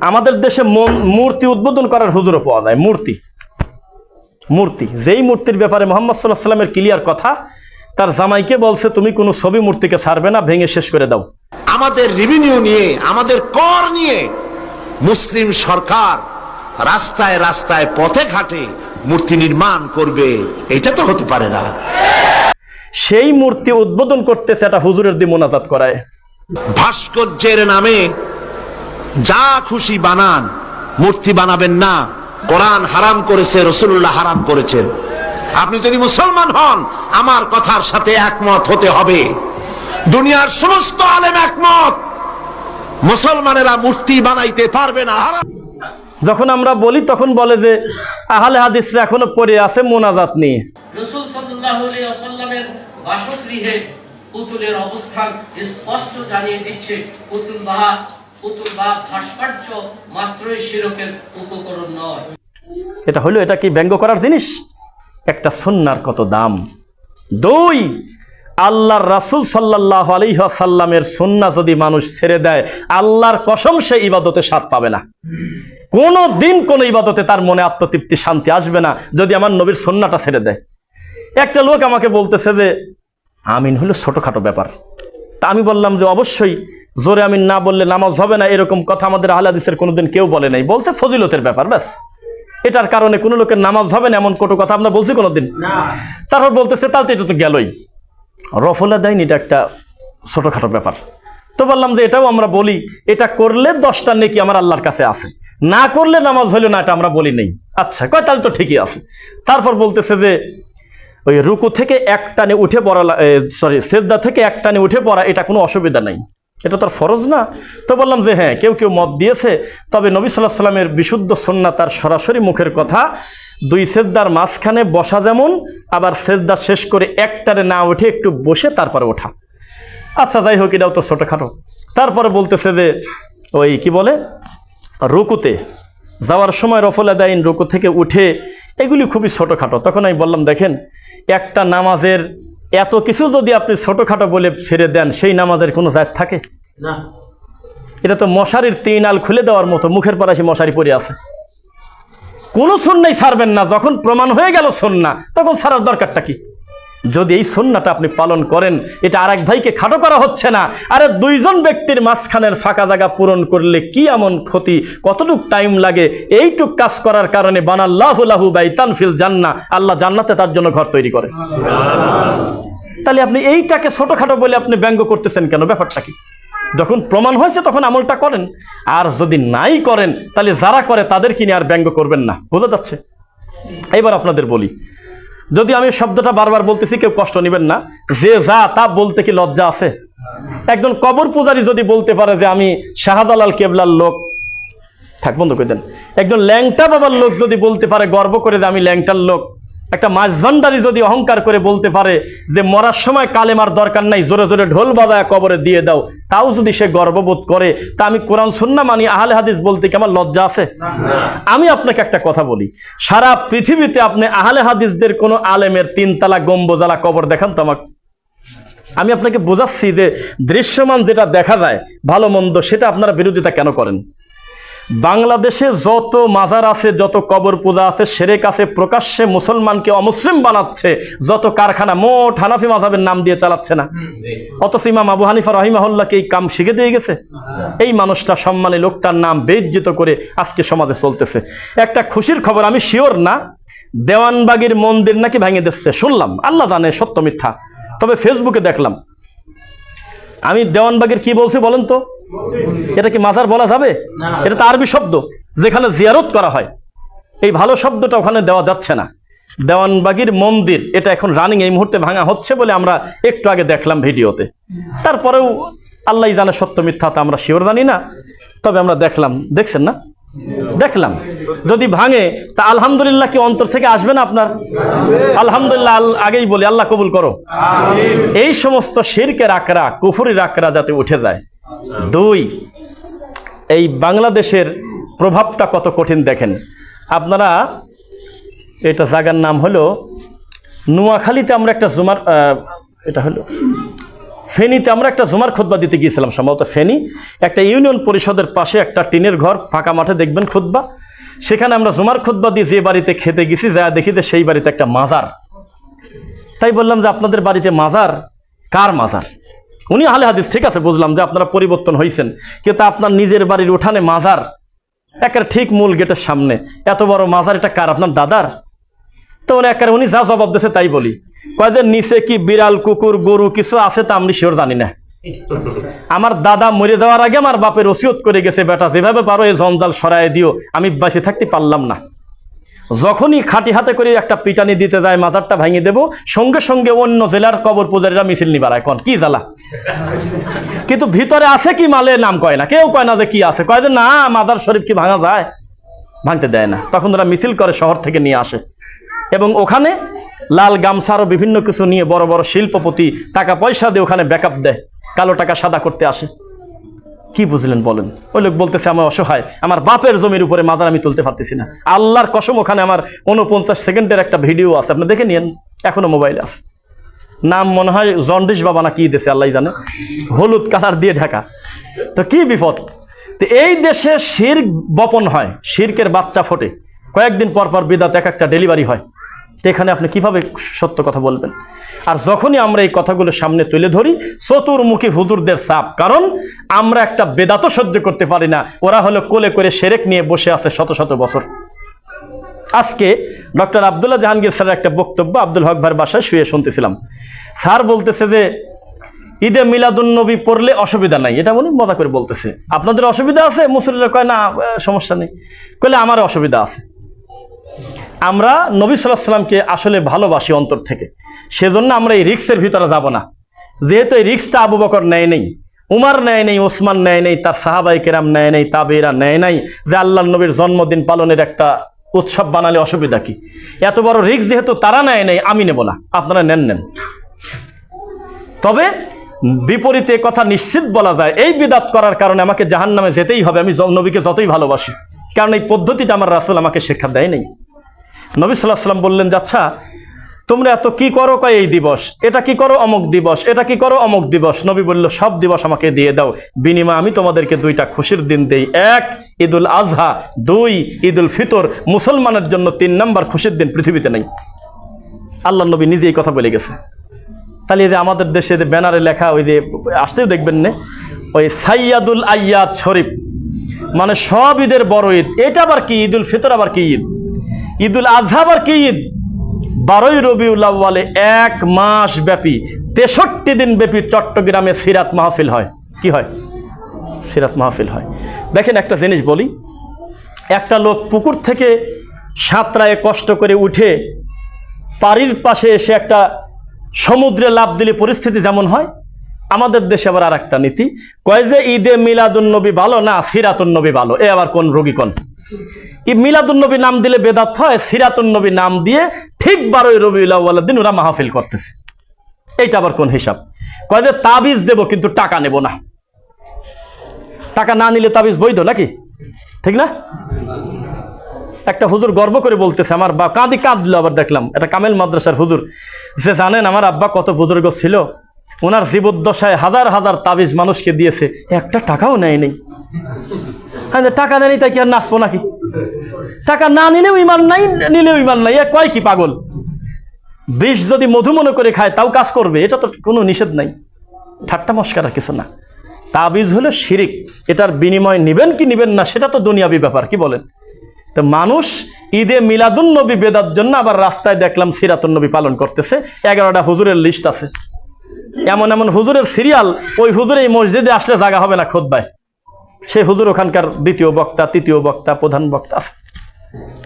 আমাদের দেশে মূর্তি উদ্বোধন করার হুজুরও পাওয়া যায়। মূর্তি। মূর্তি। যেই মূর্তির ব্যাপারে মোহাম্মদ সাল্লাহ সাল্লামের ক্লিয়ার কথা তার জামাইকে বলছে তুমি কোনো ছবি মূর্তিকে ছাড়বে না ভেঙে শেষ করে দাও। আমাদের রেভিনিউ নিয়ে আমাদের কর নিয়ে মুসলিম সরকার রাস্তায় রাস্তায় পথে ঘাটে মূর্তি নির্মাণ করবে এটা তো হতে পারে না। সেই মূর্তি উদ্বোধন করতেছে এটা হুজুরের দিয়ে মোনাজাত করায়। ভাস্কর্যের নামে যা খুশি বানান মূর্তি বানাবেন না কোরআন হারাম করেছে রসুল্লাহ হারাম করেছেন আপনি যদি মুসলমান হন আমার কথার সাথে একমত হতে হবে। দুনিয়ার সমস্ত আলেম একমত। মুসলমানেরা মূর্তি বানাইতে পারবে না হারাম। যখন আমরা বলি তখন বলে যে আহলে হাদিসরা এখনও পড়ে আছে মোনাজাত নিয়ে। রসুল সাল্লামের বাসগৃহে পুতুলের অবস্থান স্পষ্ট জানিয়ে দিচ্ছে পুতুল বাহা পুতুল বাহা ভাস্কর্য মাত্রই শিরকের উপকরণ নয়। এটা হলো, এটা কি ব্যঙ্গ করার জিনিস? একটা সন্ন্যার কত দাম? দুই, আল্লাহর রাসুল সাল্লাহ আলিহাসাল্লামের সন্না যদি মানুষ ছেড়ে দেয়, আল্লাহর কসম সে ইবাদতে স্বাদ পাবে না। কোনো দিন কোনো ইবাদতে তার মনে আত্মতৃপ্তি, শান্তি আসবে না, যদি আমার নবীর সন্নাটা ছেড়ে দেয়। একটা লোক আমাকে বলতেছে যে, আমিন হলো ছোটোখাটো ব্যাপার। তা আমি বললাম যে অবশ্যই জোরে আমিন না বললে নামাজ হবে না এরকম কথা আমাদের আহলাদিসের কোনোদিন কেউ বলে নাই। বলছে ফজিলতের ব্যাপার ব্যাস। এটার কারণে কোনো লোকের নামাজ হবে না এমন কোনো কথা আমরা বলছি কোনোদিন। তারপর বলতেছে তাহলে তো এটা তো গেলই। রফলা দেয়নি এটা একটা ছোটোখাটো ব্যাপার। তো বললাম যে এটাও আমরা বলি এটা করলে দশটা নেকি আমার আল্লাহর কাছে আছে। না করলে নামাজ হইল না এটা আমরা বলি নেই। আচ্ছা কয় তাহলে তো ঠিকই আছে। তারপর বলতেছে যে ওই রুকু থেকে এক টানে উঠে পড়া সরি সেজদা থেকে এক টানে উঠে পড়া, এটা কোনো অসুবিধা নাই। এটা তার ফরজ না। তো বললাম যে হ্যাঁ কেউ কেউ মত দিয়েছে, তবে নবী সাল্লাহ সাল্লামের বিশুদ্ধ সন্না তার সরাসরি মুখের কথা, দুই সেজদার মাঝখানে বসা যেমন, আবার সেজদা শেষ করে একটারে না উঠে একটু বসে তারপরে ওঠা। আচ্ছা যাই হোক, এটাও তো ছোটোখাটো। তারপরে বলতেছে যে, ওই কি বলে? রুকুতে যাওয়ার সময় রফল আদাইন রুকু থেকে উঠে এগুলি খুবই ছোটোখাটো। তখন আমি বললাম দেখেন একটা নামাজের এত কিছু যদি আপনি ছোটোখাটো বলে ছেড়ে দেন সেই নামাজের কোনো জাত থাকে? না। এটা তো মশারির তিন আল খুলে দেওয়ার মতো মুখের পর এসে মশারি পরে আছে। কোনো সন্ন্যাই ছাড়বেন না যখন প্রমাণ হয়ে গেল সন্না তখন ছাড়ার দরকারটা কি? যদি এই সন্নাটা আপনি পালন করেন, এটা আর এক ভাইকে খাটো করা হচ্ছে না। আরে দুইজন ব্যক্তির মাঝখানের ফাঁকা জায়গা পূরণ করলে কি এমন ক্ষতি? কতটুক টাইম লাগে? এইটুক কাজ করার কারণে বানাল্লাহু লাহু বাই তানফিল জান্না আল্লাহ জান্নাতে তার জন্য ঘর তৈরি করে। তাহলে আপনি এইটাকে ছোটখাটো বলে আপনি ব্যঙ্গ করতেছেন কেন? ব্যাপারটা কি? যখন প্রমাণ হয়েছে, তখন আমলটা করেন। আর যদি নাই করেন, তাহলে যারা করে তাদের কিনে আর ব্যঙ্গ করবেন না। বোঝা যাচ্ছে? এবার আপনাদের বলি যদি আমি শব্দটা বারবার বলতেছি, কেউ কষ্ট নেবেন না। যে যা তা বলতে কি লজ্জা আছে? একজন কবর পূজারী যদি বলতে পারে যে আমি শাহজালাল কেবলার লোক, থাক বন্ধ করে দেন। একজন ল্যাংটা বাবার লোক যদি বলতে পারে, গর্ব করে যে আমি ল্যাংটার লোক একটা মাঝভান্ডারি যদি অহংকার করে বলতে পারে যে মরার সময় কালেমার দরকার নাই জোরে জোরে ঢোল বাজায় কবরে দিয়ে দাও তাও যদি সে গর্ববোধ করে তা আমি কোরআন সুন্না মানি আহলে হাদিস বলতে কি আমার লজ্জা আছে? আমি আপনাকে একটা কথা বলি সারা পৃথিবীতে আপনি আহলে হাদিসদের কোনো আলেমের তিনতলা গম্বজালা কবর দেখান তো আমাকে? আমি আপনাকে বোঝাচ্ছি যে দৃশ্যমান যেটা দেখা যায় ভালো মন্দ সেটা আপনারা বিরোধিতা কেন করেন? বাংলাদেশে যত মাজার আছে, যত কবর পূজা আছে সেরে কাছে প্রকাশ্যে মুসলমানকে অমুসলিম বানাচ্ছে, যত কারখানা মোট হানাফি মাজাবের নাম দিয়ে চালাচ্ছে না। অথচ ইমাম আবু হানিফা রহিমাহুল্লাহকে এই কাম শিখে দিয়ে গেছে। এই মানুষটা সম্মানে লোকটার নাম বেজ্জিত করে আজকে সমাজে চলতেছে। একটা খুশির খবর, আমি শিওর না, দেওয়ানবাগির মন্দির নাকি ভেঙে দিচ্ছে, শুনলাম, আল্লাহ জানে, সত্য মিথ্যা। তবে ফেসবুকে দেখলাম। আমি দেওয়ানবাগের কি বলছি বলেন তো? এটা কি মাজার বলা যাবে? এটা তো আরবি শব্দ যেখানে জিয়ারত করা হয়। এই ভালো শব্দটা ওখানে দেওয়া যাচ্ছে না। দেওয়ানবাগির মন্দির এটা এখন রানিং এই মুহূর্তে ভাঙা হচ্ছে বলে আমরা একটু আগে দেখলাম ভিডিওতে। তারপরেও আল্লাহ জানে সত্য মিথ্যা তো আমরা শিওর জানি না। তবে আমরা দেখলাম দেখছেন না? দেখলাম। যদি ভাঙে তা আলহামদুলিল্লাহ কি অন্তর থেকে আসবে না আপনার? আলহামদুলিল্লাহ আগেই বলি আল্লাহ কবুল করো। এই সমস্ত শিরকের আকরা কুফুরির আকরা যাতে উঠে যায় দুই, এই বাংলাদেশের প্রভাবটা কত কঠিন দেখেন। আপনারা, এটা জায়গার নাম হলো, নোয়াখালীতে আমরা একটা জুমার এটা হলো, ফেনীতে আমরা একটা জুমার খুতবা দিতে গিয়েছিলাম সম্ভবত ফেনী। একটা ইউনিয়ন পরিষদের পাশে একটা টিনের ঘর, ফাঁকা মাঠে দেখবেন খুতবা। সেখানে আমরা জুমার খুতবা দিয়ে যে বাড়িতে খেতে গেছি, যা দেখি যে সেই বাড়িতে একটা মাজার। তাই বললাম যে আপনাদের বাড়িতে মাজার, কার মাজার? উনি আহলে হাদিস, ঠিক আছে, বুঝলাম যে আপনারা পরিবর্তন হয়েছেন কিন্তু আপনার নিজের বাড়ির উঠানে মাজার, একের ঠিক মূল গেটের সামনে। এত বড় মাজার, এটা কার? আপনার দাদার? তো উনি একের উনি যা জবাব দিয়েছে তাই বলি। কয় যে নিচে কি বিড়াল, কুকুর, গরু কিছু আছে তা আমি শিওর জানি না। আমার দাদা মরে যাওয়ার আগে আমার বাপের ওসিয়ত করে গেছে, বেটা, যেভাবে পারো এই জঞ্জাল সরায় দিও। আমি বেঁচে থাকতে পারলাম না। যখনই খাটি হাতে করে একটা পিটানি দিতে যায়, মাজারটা ভাঙিয়ে দেব, সঙ্গে সঙ্গে অন্য জেলার কবর পূজারীরা মিছিল নিবার এখন কি জ্বালা? কিন্তু ভিতরে আছে কি মালে নাম কয় না? কেউ কয় না যে কি আছে। কয় যে না, মাদার শরীফ কি ভাঙা যায়? ভাঙতে দেয় না। তখন ওরা মিছিল করে শহর থেকে নিয়ে আসে। এবং ওখানে লাল গামছারও বিভিন্ন কিছু নিয়ে বড় বড় শিল্পপতি টাকা পয়সা দিয়ে ওখানে ব্যাকআপ দেয়। কালো টাকা সাদা করতে আসে। কি বুঝলেন বলেন? ওই লোক বলতেছে, আমার অসহায়। আমার বাপের জমির উপরে মাদার আমি তুলতে পারতেছি না। আল্লাহর কসম ওখানে আমার উনপঞ্চাশ সেকেন্ডের একটা ভিডিও আছে। আপনি দেখে নিন এখনও মোবাইল আছে। নাম মনে হয় জন্ডিস বাবা না কি দেশে আল্লাহ জানে। হলুদ কালার দিয়ে ঢাকা। তো কি বিপদ? তো এই দেশে শির্ক বপন হয়, শির্কের বাচ্চা ফোটে। কয়েকদিন পর পর বিদাত, এক একটা ডেলিভারি হয়। এখানে আপনি কীভাবে সত্য কথা বলবেন? আর যখনই আমরা এই কথাগুলো সামনে তুলে ধরি, চতুর্মুখী হুজুরদের চাপ। কারণ আমরা একটা বেদাতও সহ্য করতে পারি না। ওরা হলো কোলে করে সেরেক নিয়ে বসে আছে শত শত বছর। আজকে ডক্টর আবদুল্লাহ জাহাঙ্গীর স্যারের একটা বক্তব্য আব্দুল হক ভাইয়ের বাসায় শুয়ে শুনতেছিলাম। স্যার বলতেছে যে, ঈদে মিলাদুন্নবী পড়লে অসুবিধা নাই। এটা উনি মজা করে বলতেছে। আপনাদের অসুবিধা আছে? মুসলিমরা কয়, না, সমস্যা নেই। কইলে, আমার অসুবিধা আছে। আমরা নবী সাল্লাহ সাল্লামকে আসলে ভালোবাসি অন্তর থেকে। সেজন্য আমরা এই রিক্সের ভিতরে যাব না। যেহেতু এই রিক্সটা আবু বকর নেয় নেই, উমার নেয় নেই, ওসমান নেয় নেই, তার সাহাবাই কেরাম নেয় নেই তাবেরা নেয় নাই, যে আল্লাহ নবীর জন্মদিন পালনের একটা উৎসব বানালে অসুবিধা কি? এত বড় রিক্স যেহেতু তারা নেয় নেই, আমি নেব না। আপনারা নেন নেন। তবে বিপরীতে কথা নিশ্চিত বলা যায়, এই বিদাত করার কারণে আমাকে জাহান নামে যেতেই হবে, আমি নবীকে যতই ভালোবাসি। কারণ এই পদ্ধতিটা আমার রাসুল আমাকে শিক্ষা দেয় নেই নবী সাল্লাহ সাল্লাম বললেন যে আচ্ছা তোমরা এত কি করো কয় এই দিবস? এটা কি করো অমুক দিবস? এটা কি করো অমুক দিবস? নবী বলল, সব দিবস আমাকে দিয়ে দাও। বিনিময় আমি তোমাদেরকে দুইটা খুশির দিন দেই। এক, ঈদুল আজহা। দুই, ঈদুল ফিতর। মুসলমানের জন্য তিন নাম্বার খুশির দিন পৃথিবীতে নেই। আল্লাহ নবী নিজে এই কথা বলে গেছে। তাহলে এই যে আমাদের দেশে যে ব্যানারে লেখা, ওই যে আসতেও দেখবেন না, ওই সাইয়াদুল আয়াদ শরীফ। মানে সব ঈদের বড় ঈদ। এটা আবার কি? ঈদুল ফিতর আবার কি ঈদ? ঈদুল আজহা আবার কি ঈদ? বারোই রবিউল আউ্বালে এক মাস ব্যাপী তেষট্টি দিন ব্যাপী চট্টগ্রামে সিরাত মাহফিল হয়। কি হয়? সিরাত মাহফিল হয়। দেখেন একটা জিনিস বলি, একটা লোক পুকুর থেকে সাঁতরায় কষ্ট করে উঠে পাড়ির পাশে এসে একটা সমুদ্রে লাভ দিলে পরিস্থিতি যেমন হয়, আমাদের দেশে আবার আর একটা নীতি, কয় যে ঈদে মিলাদুন্নবী ভালো না সিরাতুন্নবী ভালো, এ আবার কোন রোগী কোন? মিলাদুন্নবী নাম দিলে বেদাত হয় সিরাতুন্নবী নাম দিয়ে ঠিক বারোই রবিউল্লাহ দিন ওরা মাহফিল করতেছে। এইটা আবার কোন হিসাব? কয় যে তাবিজ দেব, কিন্তু টাকা নেব না। টাকা না নিলে তাবিজ বৈধ নাকি? ঠিক না? একটা হুজুর গর্ব করে বলতেছে, আমার বা কাঁদি কাঁদলো আবার দেখলাম, এটা কামেল মাদ্রাসার হুজুর। যে জানেন আমার আব্বা কত বুজুর্গ ছিল, ওনার জীবদ্দশায় হাজার হাজার তাবিজ মানুষকে দিয়েছে, একটা টাকাও নেয় নেই হ্যাঁ টাকা নেয়নি তাই কি আর নাচবো নাকি? টাকা না নিলেও ইমান নাই, নিলেও ইমান নাই। কয় কি পাগল? বিষ যদি মধু মনে করে খায়, তাও কাজ করবে, এটা তো কোনো নিষেধ নাই। ঠাট্টা মস্কারা কিছু না। তাবিজ হলো শিরিক। এটার বিনিময় নিবেন কি নিবেন না, সেটা তো দুনিয়াবি ব্যাপার, কি বলেন? তো মানুষ ঈদে মিলাদুন নবী বেদার জন্য আবার রাস্তায় দেখলাম সিরাতুন নবী পালন করতেছে। এগারোটা হুজুরের লিস্ট আছে। এমন এমন হুজুরের সিরিয়াল ওই হুজুর এই মসজিদে আসলে জায়গা হবে না খোদবায়। সেই হুজুর ওখানকার দ্বিতীয় বক্তা, তৃতীয় বক্তা, প্রধান বক্তা আছে।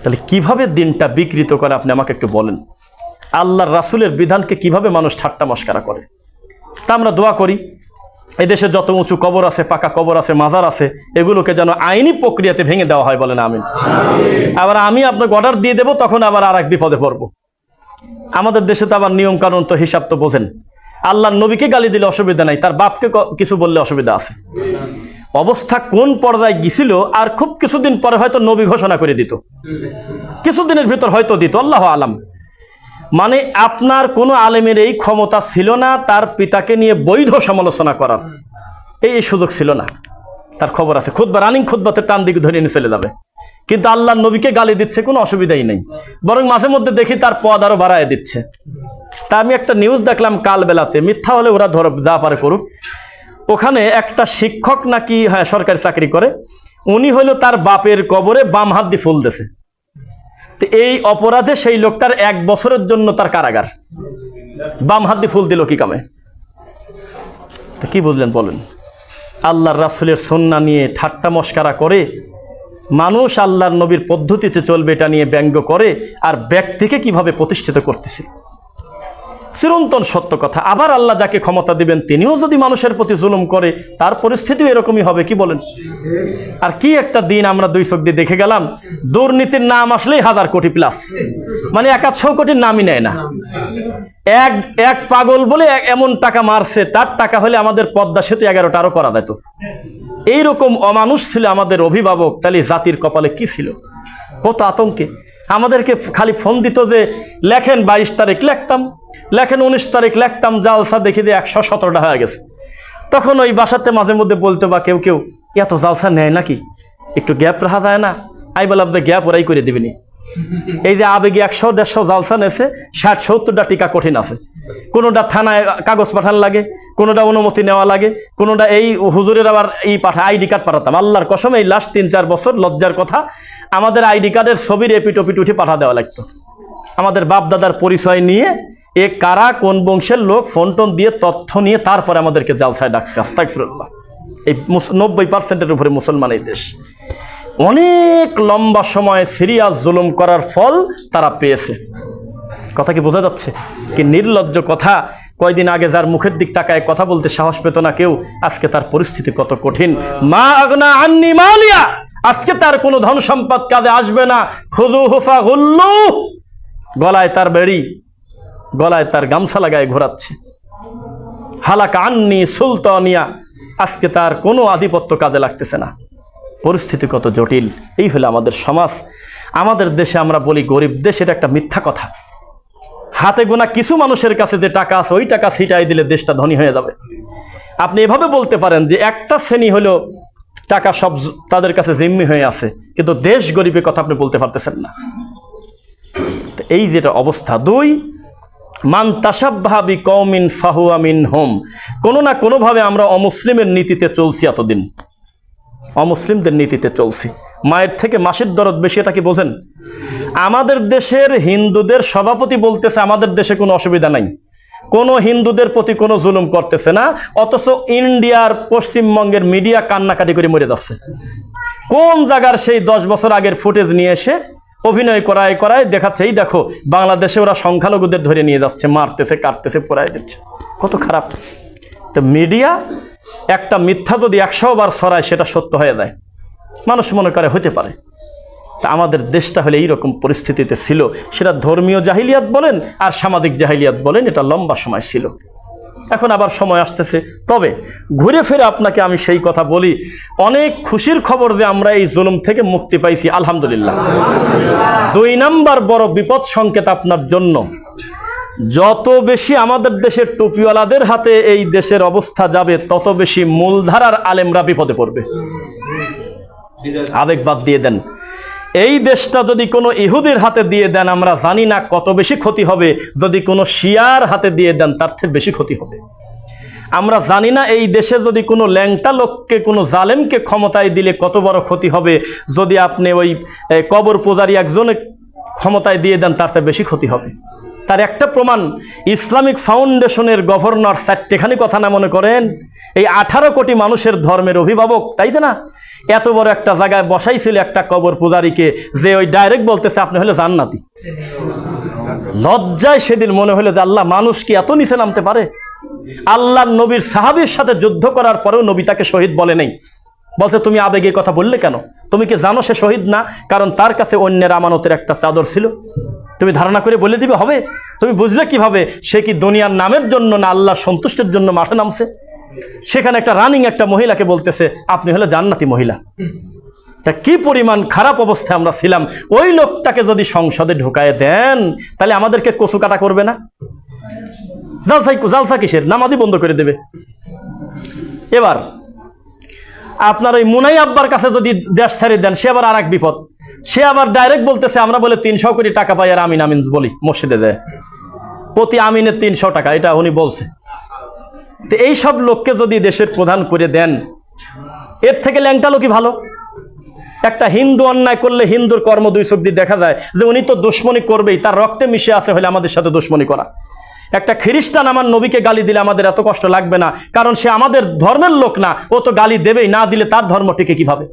তাহলে কীভাবে দিনটা বিকৃত করে আপনি আমাকে একটু বলেন? আল্লাহর রাসুলের বিধানকে কীভাবে মানুষ ঠাট্টা মস্কারা করে? তা আমরা দোয়া করি। এই দেশে যত উঁচু কবর আছে, পাকা কবর আছে, মাজার আছে, এগুলোকে যেন আইনি প্রক্রিয়াতে ভেঙে দেওয়া হয় বলেন আমিন। আবার আমি আপনাকে অর্ডার দিয়ে দেবো, তখন আবার আর এক বিপদে পড়ব। আমাদের দেশে তো আবার নিয়ম কানুন তো হিসাব তো বোঝেন। আল্লাহর নবীকে গালি দিলে অসুবিধা নাই, তার বাপকে কিছু বললে অসুবিধা আছে। অবস্থা কোন পর্যায়ে গিয়েছিল আর খুব কিছুদিন পরে হয়তো নবী ঘোষণা করে দিত। কিছুদিনের ভিতর হয়তো দিত, আল্লাহ আলাম। মানে আপনার কোনো আলেমের এই ক্ষমতা ছিল না, তার পিতাকে নিয়ে বৈধ সমালোচনা করার। এই সুযোগ ছিল না। তার খবর আছে খুদ্া রানিং খুদ্বাতে টান দিকে ধরে নিয়ে চলে যাবে। কিন্তু আল্লাহ নবীকে গালি দিচ্ছে, কোনো অসুবিধাই নেই। বরং মাঝে মধ্যে দেখি তার পদ আরও বাড়ায় দিচ্ছে। তা আমি একটা নিউজ দেখলাম কাল বেলাতে মিথ্যা হলে ওরা ধর যা পারে করুক। ওখানে একটা শিক্ষক নাকি হ্যাঁ সরকারি চাকরি করে, উনি হলো তার বাপের কবরে বাম হাত দিয়ে ফুল দেছে। তো এই অপরাধে সেই লোকটার এক বছরের জন্য তার কারাগার। বাম হাত দিয়ে ফুল দিল কি কামে? তো কি বুঝলেন বলেন? আল্লাহর রাসুলের সন্না নিয়ে ঠাট্টা মস্কারা করে, মানুষ আল্লাহর নবীর পদ্ধতিতে চলবে এটা নিয়ে ব্যঙ্গ করে, আর ব্যক্তিকে কীভাবে প্রতিষ্ঠিত করতেছে? চিরন্তন সত্য কথা। আবার আল্লাহ যাকে ক্ষমতা দিবেন, তিনিও যদি মানুষের প্রতি জুলুম করে, তার পরিস্থিতিও এরকমই হবে, কি বলেন? আর কি একটা দিন আমরা দুই চোখ দিয়ে দেখে গেলাম, দুর্নীতির নাম আসলেই হাজার কোটি প্লাস মানে একাশো কোটির নামই নেয় না। এক এক পাগল বলে এমন টাকা মারছে, তার টাকা হলে আমাদের পদ্মা সেতু এগারোটা আরও করা যেত। এইরকম অমানুষ ছিল আমাদের অভিভাবক, তাহলে জাতির কপালে কি ছিল? কত আতঙ্কে। আমাদেরকে খালি ফোন দিত যে, লেখেন বাইশ তারিখ লেখতাম, লেখেন উনিশ তারিখ লেখতাম, জালসা দেখি যে একশো সতেরোটা হয়ে গেছে। তখন ওই বাসাতে মাঝে মধ্যে বলতো বা কেউ কেউ, এত জালসা নেয় নাকি? একটু গ্যাপ রাখা যায় না? আই আপনার গ্যাপ ওরাই করে দিবিনি এই যে আবেগে একশো, দেড়শো জালসা নেছে, ষাট, সত্তরটা টিকা কঠিন আছে। কোনোটা থানায় কাগজ পাঠান লাগে, কোনোটা অনুমতি নেওয়া লাগে, কোনোটা এই হুজুরের আবার এই পাঠা, আইডি কার্ড পাঠাতাম। আল্লাহর কসম, এই লাস্ট তিন, চার বছর লজ্জার কথা, আমাদের আইডি কার্ডের ছবির এপিটোপিট উঠে পাঠা দেওয়া লাগতো। আমাদের বাপ দাদার পরিচয় নিয়ে, এ কারা, কোন বংশের লোক, ফোন টোন দিয়ে, তথ্য নিয়ে, তারপরে আমাদেরকে জালসায় ডাকছে আস্তাক ফিরুল্লাহ এই নব্বই পার্সেন্টের উপরে মুসলমান এই দেশ। অনেক লম্বা সময় সিরিয়াস জুলুম করার ফল তারা পেয়েছে। কথা কি বোঝা যাচ্ছে? কি নির্লজ্জ কথা? কয়দিন আগে যার মুখের দিক তাকায় কথা বলতে সাহস পেত না কেউ, আজকে তার পরিস্থিতি কত কঠিন। মা আগনা আন্নি মালিয়া, আজকে তার কোনো ধন সম্পদ কাজে আসবে না। খুদু হুফা গুল্লু গলায় তার বেড়ি, গলায় তার গামছা লাগায় ঘোরাচ্ছে। হালাকা আন্নি সুলতানিয়া, আজকে তার কোনো আধিপত্য কাজে লাগতেছে না। পরিস্থিতি কত জটিল। এই হলো আমাদের সমাজ। আমাদের দেশে আমরা বলি, গরিব দেশ এটা একটা মিথ্যা কথা। হাতে গোনা কিছু মানুষের কাছে যে টাকা আছে, ওই টাকা ছিটাই দিলে দেশটা ধনী হয়ে যাবে। আপনি এভাবে বলতে পারেন যে একটা শ্রেণি হলো টাকা সব তাদের কাছে জিম্মি হয়ে আছে, কিন্তু দেশ গরিবের কথা আপনি বলতে পারতেছেন না। এই যেটা অবস্থা। দুই, মান তাসাব্বাহাবি কৌমিন ফাহুয়া মিন হোম কোনো না কোনোভাবে আমরা অমুসলিমের নীতিতে চলছি এতদিন। অমুসলিমদের নীতিতে চলছি। মায়ের থেকে মাসির দরদ বেশি, এটা কি বোঝেন? আমাদের দেশের হিন্দুদের সভাপতি বলতেছে, আমাদের দেশে কোনো অসুবিধা নাই। কোনো হিন্দুদের প্রতি কোনো জুলুম করতেছে না, অথচ ইন্ডিয়ার পশ্চিমবঙ্গের মিডিয়া কান্নাকাটি করে মরে যাচ্ছে। কোন জায়গার সেই দশ বছর আগের ফুটেজ নিয়ে এসে অভিনয় করায় করায় দেখাচ্ছে, এই দেখো, বাংলাদেশে ওরা সংখ্যালঘুদের ধরে নিয়ে যাচ্ছে, মারতেছে, কাটতেছে, পোড়ায় দিচ্ছে। কত খারাপ। তো মিডিয়া একটা মিথ্যা যদি একশো বার ছড়ায়, সেটা সত্য হয়ে যায়। মানুষ মনে করে হতে পারে। তা আমাদের দেশটা হলে এইরকম পরিস্থিতিতে ছিল। সেটা ধর্মীয় জাহিলিয়াত বলেন আর সামাজিক জাহিলিয়াত বলেন, এটা লম্বা সময় ছিল। এখন আবার সময় আসতেছে। তবে ঘুরে ফিরে আপনাকে আমি সেই কথা বলি, অনেক খুশির খবর যে আমরা এই জুলুম থেকে মুক্তি পাইছি, আলহামদুলিল্লাহ। দুই নাম্বার বড় বিপদ সংকেত আপনার জন্য। যত বেশি আমাদের দেশের টুপিওয়ালাদের হাতে এই দেশের অবস্থা যাবে, তত বেশি মূলধারার আলেমরা বিপদে পড়বে। আবেগ বাদ দিয়ে দেন। এই দেশটা যদি কোনো ইহুদির হাতে দিয়ে দেন, আমরা জানি না কত বেশি ক্ষতি হবে। যদি কোনো শিয়ার হাতে দিয়ে দেন, তার থেকে বেশি ক্ষতি হবে। আমরা জানি না এই দেশে যদি কোনো ল্যাংটা লোককে, কোনো জালেমকে ক্ষমতায় দিলে কত বড় ক্ষতি হবে। যদি আপনি ওই কবর পূজারী একজনে ক্ষমতায় দিয়ে দেন, তার চেয়ে বেশি ক্ষতি হবে। তার একটা প্রমাণ, ইসলামিক ফাউন্ডেশনের গভর্নর স্যার চারটেখানি কথা না মনে করেন? এই আঠারো কোটি মানুষের ধর্মের অভিভাবক, তাই তো না? এত বড় একটা জায়গায় বসাইছিল একটা কবর পূজারীকে, যে ওই ডাইরেক্ট বলতেছে, আপনি হলে জান্নাতি। লজ্জায় সেদিন মনে হলো যে আল্লাহ মানুষ কি এত নিচে নামতে পারে? আল্লাহ নবীর সাহাবীর সাথে যুদ্ধ করার পরেও নবী তাকে শহীদ বলে নেই। বলছে, তুমি আবেগে কথা বললে কেন? তুমি কি জানো সে শহীদ না? কারণ তার কাছে অন্যের আমানতের একটা চাদর ছিল। তুমি ধারণা করে বলে দিবে, হবে? তুমি বুঝলে কীভাবে সে কি দুনিয়ার নামের জন্য না আল্লাহ সন্তুষ্টের জন্য মাঠে নামছে? সেখানে একটা রানিং একটা মহিলাকে বলতেছে, আপনি হলে জান্নাতি মহিলা। তা কি পরিমাণ খারাপ অবস্থায় আমরা ছিলাম? ওই লোকটাকে যদি সংসদে ঢুকায় দেন, তাহলে আমাদেরকে কচু কাটা করবে না? জালসাই জালসা কিসের? নামাজি বন্ধ করে দেবে। এবার আপনার ওই মুনাই আব্বার কাছে যদি দেশ ছেড়ে দেন, সে আবার আর এক বিপদ। সে আবার ডাইরেক্ট বলতেছে, আমরা বলে তিনশো কোটি টাকা পাই আর আমিন আমিন বলি, মসজিদে দেয়। প্রতি আমিনের তিনশো টাকা, এটা উনি বলছে। তো এই সব লোককে যদি দেশের প্রধান করে দেন, এর থেকে ল্যাংটা লোকই ভালো। একটা হিন্দু অন্যায় করলে হিন্দুর কর্ম দুই দিয়ে দেখা যায় যে উনি তো দুশ্মনী করবেই, তার রক্তে মিশে আছে হলে আমাদের সাথে দুশ্মনী করা। একটা খ্রিস্টান আমার নবীকে গালি দিলে আমাদের এত কষ্ট লাগবে না, কারণ সে আমাদের ধর্মের লোক না, ও তো গালি দেবেই, না দিলে তার ধর্ম টিকে কীভাবে?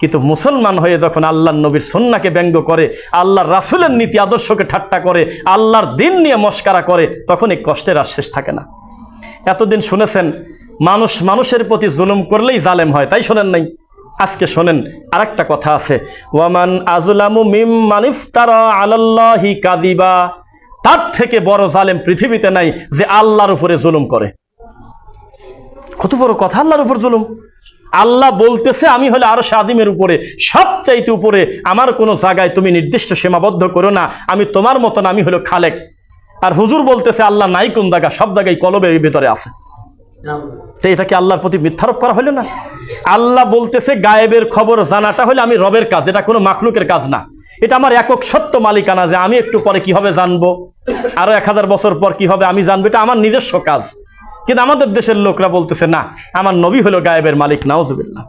কিন্তু মুসলমান হয়ে যখন আল্লাহর নবীর সন্নাকে ব্যঙ্গ করে, আল্লাহর রাসুলের নীতি আদর্শকে ঠাট্টা করে, আল্লাহর দিন নিয়ে মস্কারা করে, তখন এই কষ্টের আর শেষ থাকে না। এতদিন শুনেছেন, মানুষ মানুষের প্রতি জুলুম করলেই জালেম হয়, তাই শোনেন নাই? আজকে শোনেন, আরেকটা কথা আছে, ওয়ামান আজলামু মিম মানিফতারা আলাল্লাহি কাদিবা তার থেকে বড় জালেম পৃথিবীতে নাই যে আল্লাহর উপরে জুলুম করে। কত বড় কথা আল্লাহর উপর জুলুম। আল্লাহ বলতেছে, আমি হলে আরও সাদিমের উপরে, সবচাইতে উপরে। আমার কোনো জায়গায় তুমি নির্দিষ্ট সীমাবদ্ধ করো না। আমি তোমার মতন, আমি হলো খালেক। আর হুজুর বলতেছে, আল্লাহ নাই কোন জায়গা সব জায়গায় কলবের ভিতরে আছে। তো এটা কি আল্লাহর প্রতি মিথ্যারোপ করা হলো না? আল্লাহ বলতেছে, গায়েবের খবর জানাটা হলে আমি রবের কাজ, এটা কোনো মাখলুকের কাজ না। এটা আমার একক সত্য মালিকানা যে আমি একটু পরে কি হবে জানব? আরও এক হাজার বছর পর কি হবে আমি জানব? এটা আমার নিজস্ব কাজ। কিন্তু আমাদের দেশের লোকরা বলতেছে, না, আমার নবী হলো গায়েবের মালিক, নাউজুবিল্লাহ।